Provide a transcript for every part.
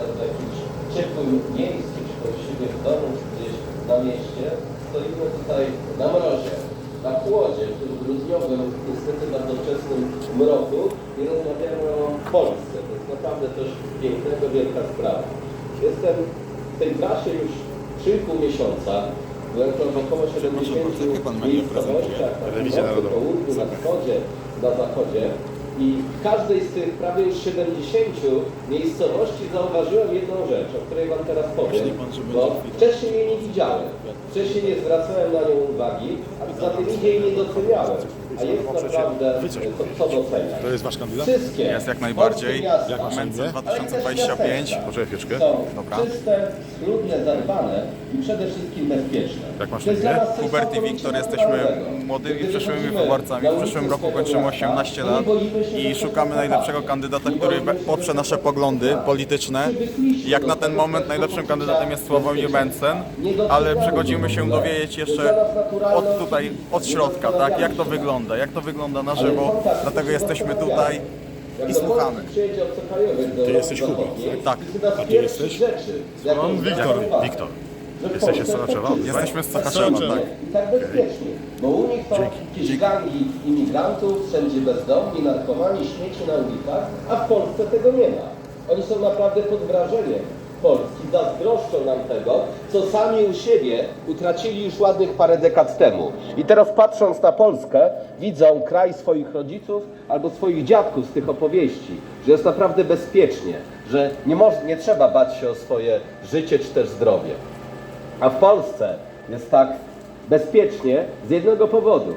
teraz w jakimś ciepłym miejscu, czy to u siebie w domu, czy gdzieś na mieście, stoimy tutaj na mrozie, na chłodzie, w tym grudniowym, niestety bardzo wczesnym mroku i rozmawiamy o Polsce. To jest naprawdę coś pięknego, wielka sprawa. Jestem w tej trasie już 3,5 miesiąca. Byłem to około 70 jakie pan media miejscowościach na Telewizja północy, południu, na wschodzie, na zachodzie. I w każdej z tych prawie już 70 miejscowości zauważyłem jedną rzecz, o której Wam teraz powiem, bo wcześniej jej nie widziałem. Wcześniej nie zwracałem na nią uwagi, a za tym idzie jej nie doceniałem. A jest naprawdę to, co doceniam. To jest wasz kandydat? Wszystkie Jest jak najbardziej. polskie miasta, Jak masz na Męce imię? 2025. Poczekaj chwileczkę. są Dobra. czyste, schludne, zadbane i przede wszystkim bezpieczne. Jak masz To jest na imię? dla nas coś Hubert i całkowicie Wiktor jesteśmy naturalnego. młodymi, przyszłymi wychodzimy wyborcami. na W ulicę przyszłym roku kończymy miasta, 18 nie lat boimy się i szukamy najlepszego kandydata, Nie który boimy się poprze nasze poglądy zobaczyć. polityczne. I jak na ten moment najlepszym kandydatem jest Sławomir. Mencen, ale przechodzimy się dowiedzieć jeszcze od tutaj, od środka, tak? Jak to wygląda, jak to wygląda na żywo. Dlatego jesteśmy tutaj i słuchamy. Ty jesteś Hubert, tak? A ty jesteś? Mam Wiktor. Wiktor. Jesteście z Sochaczewa? Jesteśmy z Sochaczewa, tak. I tak bezpiecznie. Bo u nich to jakieś gangi imigrantów, wszędzie bezdomni, narkomani, śmieci na ulicach, a w Polsce tego nie ma. Oni są naprawdę pod wrażeniem Polski, zazdroszczą nam tego, co sami u siebie utracili już ładnych parę dekad temu. I teraz patrząc na Polskę, widzą kraj swoich rodziców albo swoich dziadków z tych opowieści, że jest naprawdę bezpiecznie, że nie, nie trzeba bać się o swoje życie czy też zdrowie. A w Polsce jest tak bezpiecznie z jednego powodu.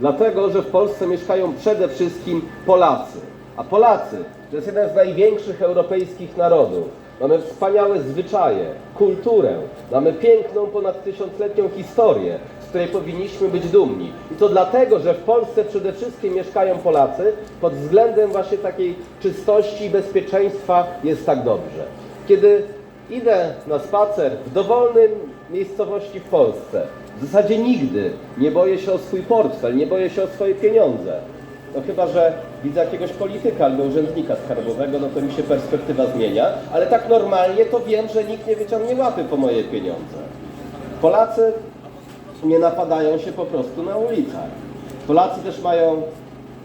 Dlatego, że w Polsce mieszkają przede wszystkim Polacy. A Polacy to jest jeden z największych europejskich narodów. Mamy wspaniałe zwyczaje, kulturę, mamy piękną, ponad tysiącletnią historię, z której powinniśmy być dumni. I to dlatego, że w Polsce przede wszystkim mieszkają Polacy, pod względem właśnie takiej czystości i bezpieczeństwa jest tak dobrze. Kiedy Idę na spacer w dowolnym miejscowości w Polsce. W zasadzie nigdy nie boję się o swój portfel, nie boję się o swoje pieniądze. No chyba, że widzę jakiegoś polityka albo urzędnika skarbowego, no to mi się perspektywa zmienia, ale tak normalnie to wiem, że nikt nie wyciągnie łapy po moje pieniądze. Polacy nie napadają się po prostu na ulicach. Polacy też mają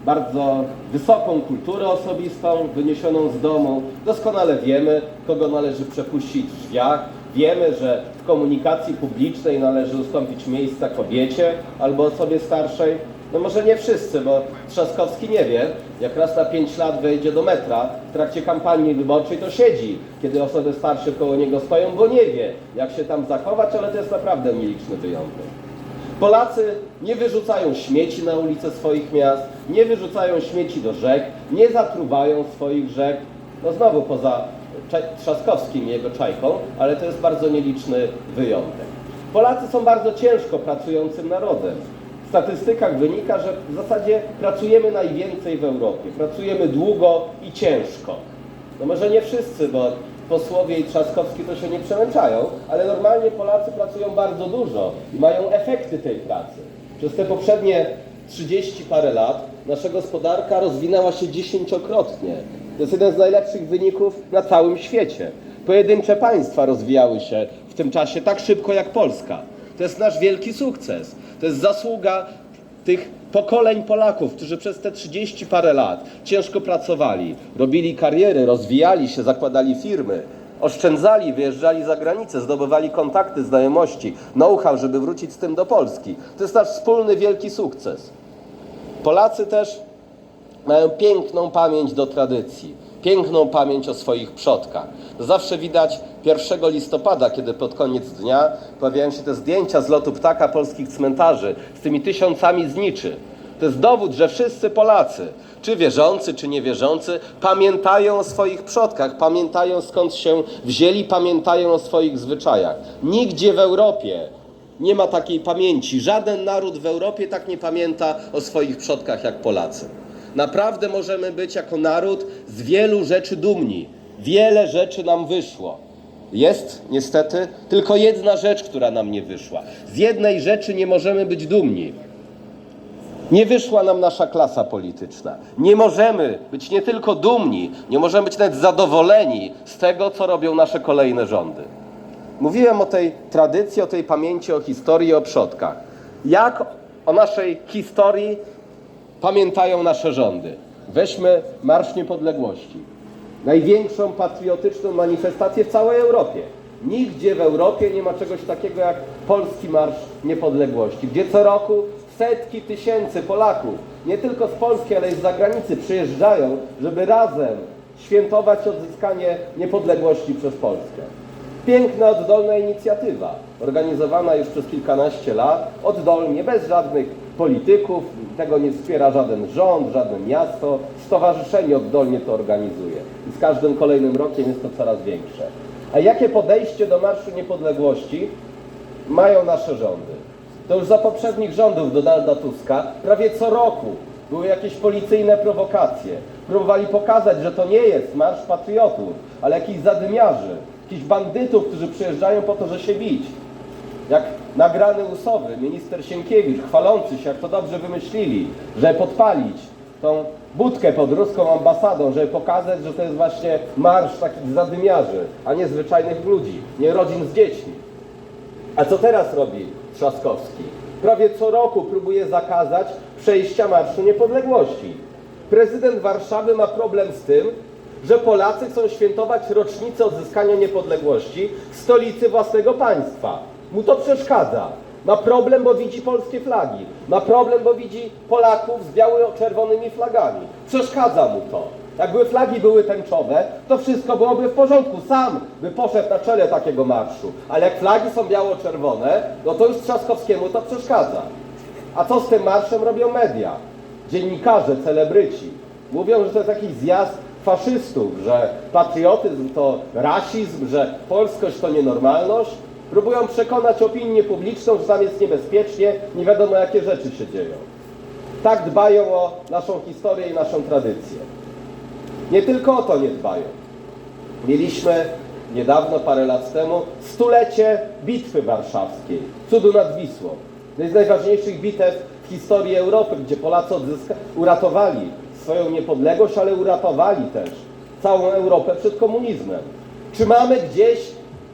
bardzo wysoką kulturę osobistą, wyniesioną z domu. Doskonale wiemy, kogo należy przepuścić w drzwiach. Wiemy, że w komunikacji publicznej należy ustąpić miejsca kobiecie albo osobie starszej. No może nie wszyscy, bo Trzaskowski nie wie, jak raz na 5 lat wejdzie do metra w trakcie kampanii wyborczej, to siedzi, kiedy osoby starsze koło niego stoją, bo nie wie, jak się tam zachować, ale to jest naprawdę nieliczny wyjątek. Polacy nie wyrzucają śmieci na ulice swoich miast, nie wyrzucają śmieci do rzek, nie zatruwają swoich rzek. No znowu poza Trzaskowskim i jego czajką, ale to jest bardzo nieliczny wyjątek. Polacy są bardzo ciężko pracującym narodem. Statystykach wynika, że w zasadzie pracujemy najwięcej w Europie. Pracujemy długo i ciężko. No może nie wszyscy, bo posłowie i Trzaskowski to się nie przemęczają, ale normalnie Polacy pracują bardzo dużo i mają efekty tej pracy. Przez te poprzednie 30 parę lat nasza gospodarka rozwinęła się dziesięciokrotnie. To jest jeden z najlepszych wyników na całym świecie. Pojedyncze państwa rozwijały się w tym czasie tak szybko jak Polska. To jest nasz wielki sukces. To jest zasługa tych pokoleń Polaków, którzy przez te 30 parę lat ciężko pracowali, robili kariery, rozwijali się, zakładali firmy, oszczędzali, wyjeżdżali za granicę, zdobywali kontakty, znajomości, know-how, żeby wrócić z tym do Polski. To jest nasz wspólny wielki sukces. Polacy też mają piękną pamięć do tradycji, piękną pamięć o swoich przodkach. Zawsze widać 1 listopada, kiedy pod koniec dnia pojawiają się te zdjęcia z lotu ptaka polskich cmentarzy z tymi tysiącami zniczy. To jest dowód, że wszyscy Polacy, czy wierzący, czy niewierzący, pamiętają o swoich przodkach, pamiętają skąd się wzięli, pamiętają o swoich zwyczajach. Nigdzie w Europie nie ma takiej pamięci. Żaden naród w Europie tak nie pamięta o swoich przodkach jak Polacy. Naprawdę możemy być jako naród z wielu rzeczy dumni. Wiele rzeczy nam wyszło. Jest niestety tylko jedna rzecz, która nam nie wyszła. Z jednej rzeczy nie możemy być dumni. Nie wyszła nam nasza klasa polityczna. Nie możemy być nie tylko dumni, nie możemy być nawet zadowoleni z tego, co robią nasze kolejne rządy. Mówiłem o tej tradycji, o tej pamięci, o historii, o przodkach. Jak o naszej historii pamiętają nasze rządy? Weźmy Marsz Niepodległości. Największą patriotyczną manifestację w całej Europie. Nigdzie w Europie nie ma czegoś takiego jak Polski Marsz Niepodległości, gdzie co roku setki tysięcy Polaków, nie tylko z Polski, ale i z zagranicy przyjeżdżają, żeby razem świętować odzyskanie niepodległości przez Polskę. Piękna, oddolna inicjatywa, organizowana już przez kilkanaście lat, oddolnie, bez żadnych polityków, tego nie wspiera żaden rząd, żadne miasto, stowarzyszenie oddolnie to organizuje. I z każdym kolejnym rokiem jest to coraz większe. A jakie podejście do Marszu Niepodległości mają nasze rządy? To już za poprzednich rządów Donalda Tuska prawie co roku były jakieś policyjne prowokacje. Próbowali pokazać, że to nie jest marsz patriotów, ale jakichś zadymiarzy, jakichś bandytów, którzy przyjeżdżają po to, że się bić. Jak nagrany usowy, minister Sienkiewicz, chwalący się, jak to dobrze wymyślili, żeby podpalić tą budkę pod ruską ambasadą, żeby pokazać, że to jest właśnie marsz takich zadymiarzy, a nie zwyczajnych ludzi, nie rodzin z dziećmi. A co teraz robi Trzaskowski? Prawie co roku próbuje zakazać przejścia Marszu Niepodległości. Prezydent Warszawy ma problem z tym, że Polacy chcą świętować rocznicę odzyskania niepodległości stolicy własnego państwa. Mu to przeszkadza. Ma problem, bo widzi polskie flagi. Ma problem, bo widzi Polaków z biało-czerwonymi flagami. Przeszkadza mu to. Jakby flagi były tęczowe, to wszystko byłoby w porządku. Sam by poszedł na czele takiego marszu. Ale jak flagi są biało-czerwone, no to już Trzaskowskiemu to przeszkadza. A co z tym marszem robią media? Dziennikarze, celebryci. Mówią, że to jest jakiś zjazd faszystów, że patriotyzm to rasizm, że polskość to nienormalność. Próbują przekonać opinię publiczną, że tam jest niebezpiecznie, nie wiadomo jakie rzeczy się dzieją. Tak dbają o naszą historię i naszą tradycję. Nie tylko o to nie dbają. Mieliśmy niedawno, parę lat temu, stulecie Bitwy Warszawskiej, cudu nad Wisłą. Jednej z najważniejszych bitew w historii Europy, gdzie Polacy uratowali swoją niepodległość, ale uratowali też całą Europę przed komunizmem. Czy mamy gdzieś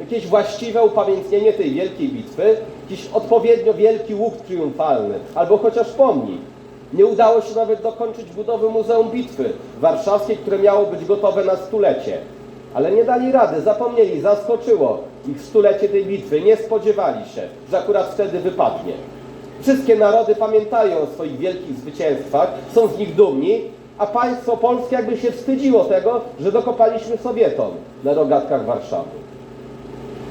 jakieś właściwe upamiętnienie tej wielkiej bitwy? Jakiś odpowiednio wielki łuk triumfalny, albo chociaż pomnik? Nie udało się nawet dokończyć budowy Muzeum Bitwy Warszawskiej, które miało być gotowe na stulecie. Ale nie dali rady, zapomnieli, zaskoczyło ich stulecie tej bitwy. Nie spodziewali się, że akurat wtedy wypadnie. Wszystkie narody pamiętają o swoich wielkich zwycięstwach, są z nich dumni, a państwo polskie jakby się wstydziło tego, że dokopaliśmy Sowietom na rogatkach Warszawy.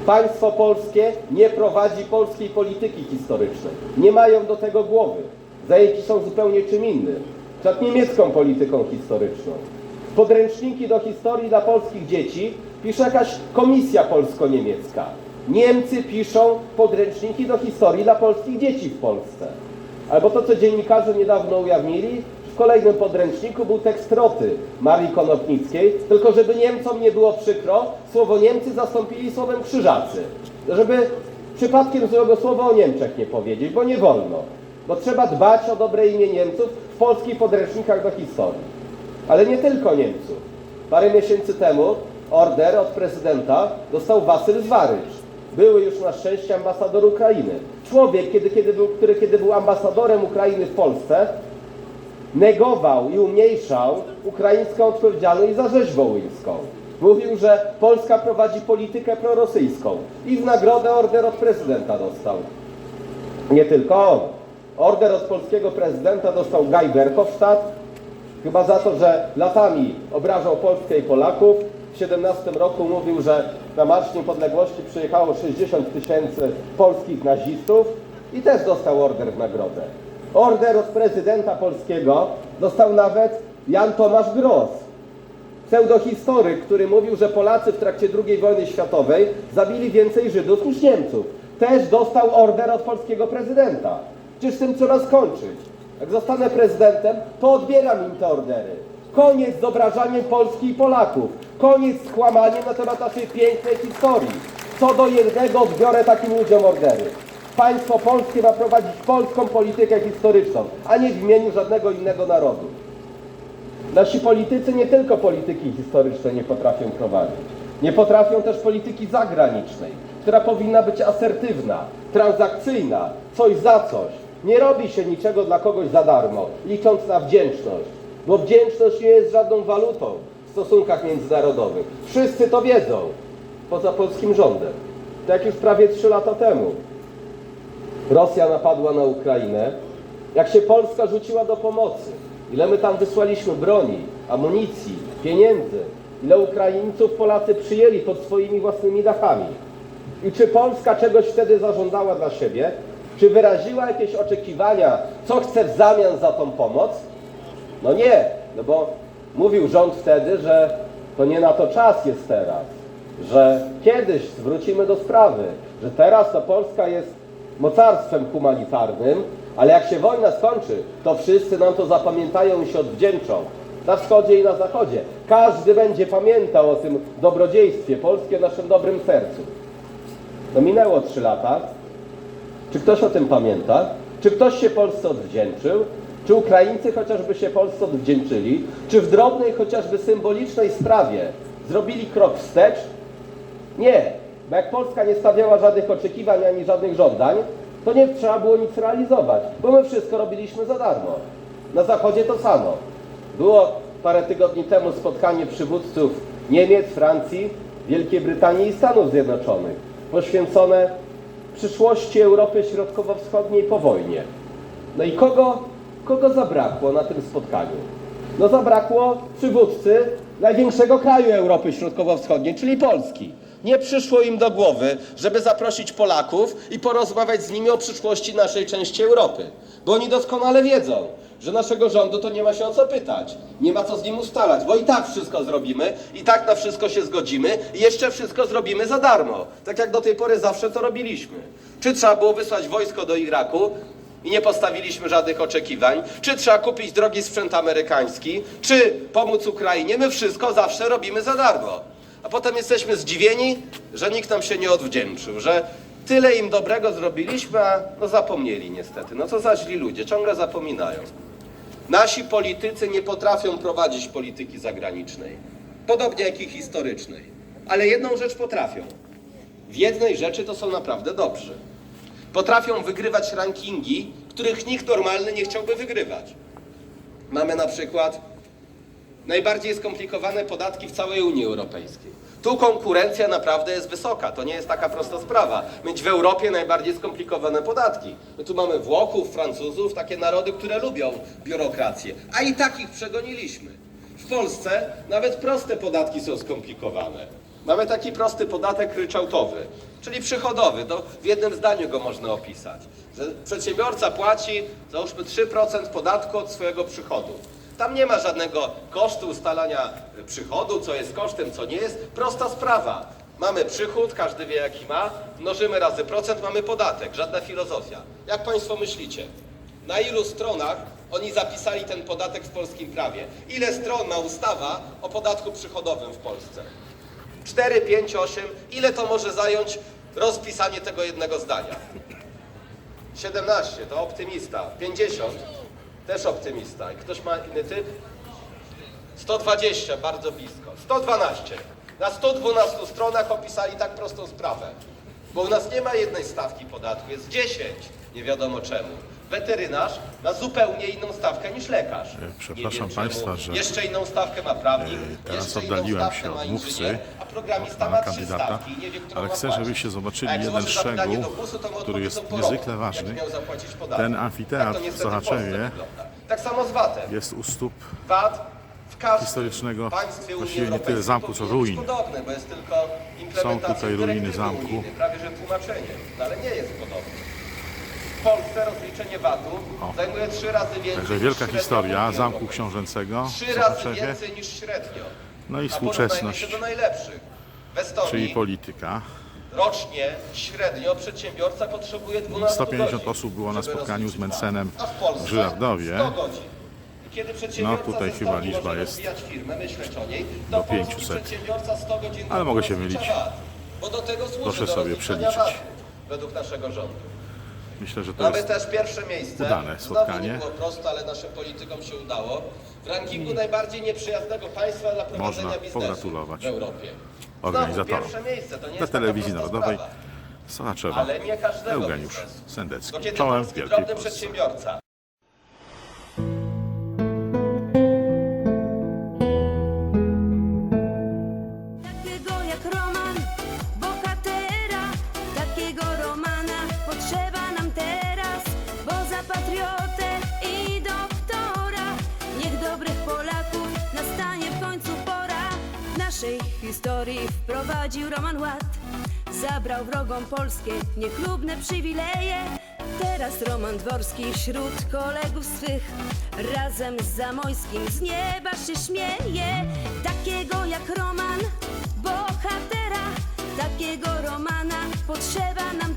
Państwo polskie nie prowadzi polskiej polityki historycznej. Nie mają do tego głowy. Zajęci są zupełnie czym innym. Przed niemiecką polityką historyczną. Podręczniki do historii dla polskich dzieci pisze jakaś komisja polsko-niemiecka. Niemcy piszą podręczniki do historii dla polskich dzieci w Polsce. Albo to, co dziennikarze niedawno ujawnili, w kolejnym podręczniku był tekst Roty Marii Konopnickiej, tylko żeby Niemcom nie było przykro, słowo Niemcy zastąpili słowem Krzyżacy. Żeby przypadkiem złego słowa o Niemczech nie powiedzieć, bo nie wolno. Bo trzeba dbać o dobre imię Niemców w polskich podręcznikach do historii. Ale nie tylko Niemców. Parę miesięcy temu order od prezydenta dostał Wasyl Zwarycz. Były już na szczęście ambasador Ukrainy. Człowiek, kiedy, kiedy był, który kiedy był ambasadorem Ukrainy w Polsce, negował i umniejszał ukraińską odpowiedzialność za rzeź wołyńską. Mówił, że Polska prowadzi politykę prorosyjską i w nagrodę order od prezydenta dostał. Nie tylko on. Order od polskiego prezydenta dostał Gaj Berkowstadt, chyba za to, że latami obrażał Polskę i Polaków. W 17 roku mówił, że na Marsz Niepodległości przyjechało 60 tysięcy polskich nazistów i też dostał order w nagrodę. Order od prezydenta polskiego dostał nawet Jan Tomasz Gross, pseudohistoryk, który mówił, że Polacy w trakcie II wojny światowej zabili więcej Żydów niż Niemców. Też dostał order od polskiego prezydenta. Przecież z tym trzeba skończyć. Jak zostanę prezydentem, to odbieram im te ordery. Koniec z obrażaniem Polski i Polaków. Koniec z kłamaniem na temat naszej pięknej historii. Co do jednego odbiorę takim ludziom ordery. Państwo polskie ma prowadzić polską politykę historyczną, a nie w imieniu żadnego innego narodu. Nasi politycy nie tylko polityki historycznej nie potrafią prowadzić. Nie potrafią też polityki zagranicznej, która powinna być asertywna, transakcyjna, coś za coś. Nie robi się niczego dla kogoś za darmo, licząc na wdzięczność, bo wdzięczność nie jest żadną walutą w stosunkach międzynarodowych. Wszyscy to wiedzą, poza polskim rządem. Tak już prawie trzy lata temu. Rosja napadła na Ukrainę, jak się Polska rzuciła do pomocy, ile my tam wysłaliśmy broni, amunicji, pieniędzy, ile Ukraińców Polacy przyjęli pod swoimi własnymi dachami. I czy Polska czegoś wtedy zażądała dla siebie? Czy wyraziła jakieś oczekiwania, co chce w zamian za tą pomoc? No nie, no bo mówił rząd wtedy, że to nie na to czas jest teraz, że kiedyś wrócimy do sprawy, że teraz to Polska jest mocarstwem humanitarnym, ale jak się wojna skończy, to wszyscy nam to zapamiętają i się odwdzięczą. Na wschodzie i na zachodzie. Każdy będzie pamiętał o tym dobrodziejstwie polskie w naszym dobrym sercu. No minęło trzy lata, czy ktoś o tym pamięta? Czy ktoś się Polsce odwdzięczył? Czy Ukraińcy chociażby się Polsce odwdzięczyli? Czy w drobnej, chociażby symbolicznej sprawie zrobili krok wstecz? Nie, bo jak Polska nie stawiała żadnych oczekiwań ani żadnych żądań, to nie trzeba było nic realizować, bo my wszystko robiliśmy za darmo. Na Zachodzie to samo. Było parę tygodni temu spotkanie przywódców Niemiec, Francji, Wielkiej Brytanii i Stanów Zjednoczonych, poświęcone przyszłości Europy Środkowo-Wschodniej po wojnie. No i kogo, kogo zabrakło na tym spotkaniu? No zabrakło przywódcy największego kraju Europy Środkowo-Wschodniej, czyli Polski. Nie przyszło im do głowy, żeby zaprosić Polaków i porozmawiać z nimi o przyszłości naszej części Europy. Bo oni doskonale wiedzą, że naszego rządu to nie ma się o co pytać. Nie ma co z nim ustalać, bo i tak wszystko zrobimy, i tak na wszystko się zgodzimy i jeszcze wszystko zrobimy za darmo. Tak jak do tej pory zawsze to robiliśmy. Czy trzeba było wysłać wojsko do Iraku, i nie postawiliśmy żadnych oczekiwań. Czy trzeba kupić drogi sprzęt amerykański, czy pomóc Ukrainie? My wszystko zawsze robimy za darmo. A potem jesteśmy zdziwieni, że nikt nam się nie odwdzięczył, że tyle im dobrego zrobiliśmy, a no zapomnieli niestety. No co za źli ludzie, ciągle zapominają. Nasi politycy nie potrafią prowadzić polityki zagranicznej, podobnie jak i historycznej. Ale jedną rzecz potrafią. W jednej rzeczy to są naprawdę dobrzy. Potrafią wygrywać rankingi, których nikt normalny nie chciałby wygrywać. Mamy na przykład najbardziej skomplikowane podatki w całej Unii Europejskiej. Tu konkurencja naprawdę jest wysoka, to nie jest taka prosta sprawa. Mieć w Europie najbardziej skomplikowane podatki. My tu mamy Włochów, Francuzów, takie narody, które lubią biurokrację, a i takich przegoniliśmy. W Polsce nawet proste podatki są skomplikowane. Mamy taki prosty podatek ryczałtowy, czyli przychodowy. To w jednym zdaniu go można opisać. Że przedsiębiorca płaci, załóżmy 3% podatku od swojego przychodu. Tam nie ma żadnego kosztu ustalania przychodu, co jest kosztem, co nie jest. Prosta sprawa. Mamy przychód, każdy wie jaki ma, mnożymy razy procent, mamy podatek. Żadna filozofia. Jak Państwo myślicie? Na ilu stronach oni zapisali ten podatek w polskim prawie? Ile stron ma ustawa o podatku przychodowym w Polsce? 4, 5, 8. Ile to może zająć rozpisanie tego jednego zdania? 17 to optymista. 50 też optymista. I ktoś ma inny typ? 120, bardzo blisko. 112. Na 112 stronach opisali tak prostą sprawę. Bo u nas nie ma jednej stawki podatku, jest 10. Nie wiadomo czemu. Weterynarz ma zupełnie inną stawkę niż lekarz. E, przepraszam wiem państwa, że, Jeszcze inną stawkę ma prawnik, e, teraz oddaliłem się od mówcy, inżynier, a programista pana ma trzy kandydata, ale chcę, żebyście zobaczyli jeden szczegół, który jest niezwykle ważny. Ten amfiteatr Tak w Sochaczewie. Tak samo z VAT-em. jest u stóp VAT w każdym historycznego, właściwie nie tyle zamku, co ruiny. Podobne, bo jest tylko implementacja tutaj ruiny zamku. prawie że tłumaczenie, no ale nie jest podobne. W Polsce rozliczenie VAT-u zajmuje trzy razy więcej Także niż wielka historia Zamku. Książęcego Trzy razy więcej niż średnio. no i współczesność, do najlepszych. W Estonii czyli polityka. Rocznie średnio przedsiębiorca potrzebuje 12 150 godzin, osób było na spotkaniu z Mencenem w Polsce w Żyrardowie. 100 godzin. I Kiedy przedsiębiorca No, tutaj chyba liczba jest firmę, niej, do to polski 500. przedsiębiorca 100 godzin Ale mogę się mylić. VAT, Bo do tego służy Proszę sobie przeliczyć. Według naszego rządu. Myślę, że to Mamy jest też pierwsze miejsce. udane Znowu spotkanie. nie było prosto, ale naszym politykom się udało. W rankingu najbardziej nieprzyjaznego państwa dla prowadzenia Można biznesu pogratulować w Europie. organizatorom. Znowu pierwsze miejsce, to nie dla jest taka telewizji prosta narodowej sprawa. Sołaczewa Ale nie każdego Eugeniusz biznesu. Bo Sendecki. kiedy Czołem polski Wielkiej drobny Polsce. przedsiębiorca naszej historii wprowadził Roman Ład. Zabrał wrogom polskie niechlubne przywileje. Teraz Roman Dworski wśród kolegów swych. Razem z Zamojskim z nieba się śmieje. Takiego jak Roman, bohatera. Takiego Romana potrzeba nam